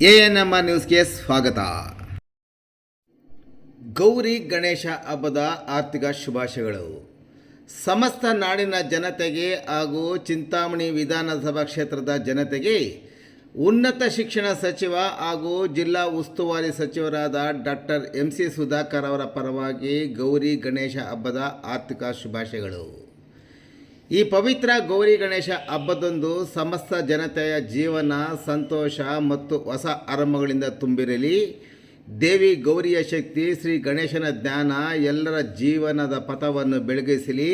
A N M ನ್ಯೂಸ್ಗೆ ಸ್ವಾಗತ. ಗೌರಿ ಗಣೇಶ ಹಬ್ಬದ ಆರ್ಥಿಕ ಶುಭಾಶಯಗಳು. ಸಮಸ್ತ ನಾಡಿನ ಜನತೆಗೆ ಹಾಗೂ ಚಿಂತಾಮಣಿ ವಿಧಾನಸಭಾ ಕ್ಷೇತ್ರದ ಜನತೆಗೆ ಉನ್ನತ ಶಿಕ್ಷಣ ಸಚಿವ ಹಾಗೂ ಜಿಲ್ಲಾ ಉಸ್ತುವಾರಿ ಸಚಿವರಾದ ಡಾಕ್ಟರ್ ಎಂ ಸಿ ಸುಧಾಕರ್ ಅವರ ಪರವಾಗಿ ಗೌರಿ ಗಣೇಶ ಹಬ್ಬದ ಆರ್ಥಿಕ ಶುಭಾಶಯಗಳು. ಈ ಪವಿತ್ರ ಗೌರಿ ಗಣೇಶ ಹಬ್ಬದಂದು ಸಮಸ್ತ ಜನತೆಯ ಜೀವನ, ಸಂತೋಷ ಮತ್ತು ಹೊಸ ಆರಂಭಗಳಿಂದ ತುಂಬಿರಲಿ. ದೇವಿ ಗೌರಿಯ ಶಕ್ತಿ, ಶ್ರೀ ಗಣೇಶನ ಜ್ಞಾನ, ಎಲ್ಲರ ಜೀವನದ ಪಥವನ್ನು ಬೆಳಗಿಸಲಿ.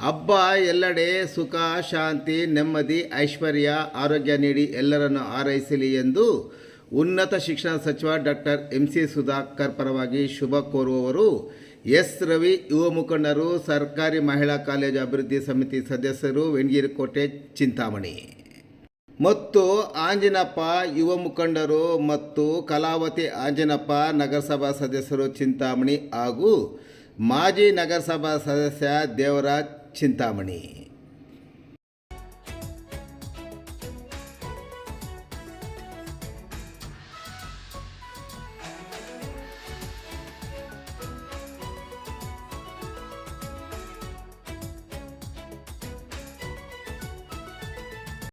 ಹಬ್ಬ ಎಲ್ಲೆಡೆ ಸುಖ, ಶಾಂತಿ, ನೆಮ್ಮದಿ, ಐಶ್ವರ್ಯ, ಆರೋಗ್ಯ ನೀಡಿ ಎಲ್ಲರನ್ನು ಆರೈಸಲಿ ಎಂದು ಉನ್ನತ ಶಿಕ್ಷಣ ಸಚಿವ ಡಾಕ್ಟರ್ ಎಂ ಸಿ ಸುಧಾಕರ್ ಪರವಾಗಿ ಶುಭ ಕೋರುವವರು ಎಸ್ ರವಿ ಯುವ ಮುಖಂಡರು, ಸರ್ಕಾರಿ ಮಹಿಳಾ ಕಾಲೇಜು ಅಭಿವೃದ್ಧಿ ಸಮಿತಿ ಸದಸ್ಯರು ವೆಣಗಿರಿಕೋಟೆ ಚಿಂತಾಮಣಿ ಮತ್ತು ಆಂಜನಪ್ಪ ಯುವ ಮುಖಂಡರು ಮತ್ತು ಕಲಾವತಿ ಆಂಜನಪ್ಪ ನಗರಸಭಾ ಸದಸ್ಯರು ಚಿಂತಾಮಣಿ ಹಾಗೂ ಮಾಜಿ ನಗರಸಭಾ ಸದಸ್ಯ ದೇವರಾಜ್ ಚಿಂತಾಮಣಿ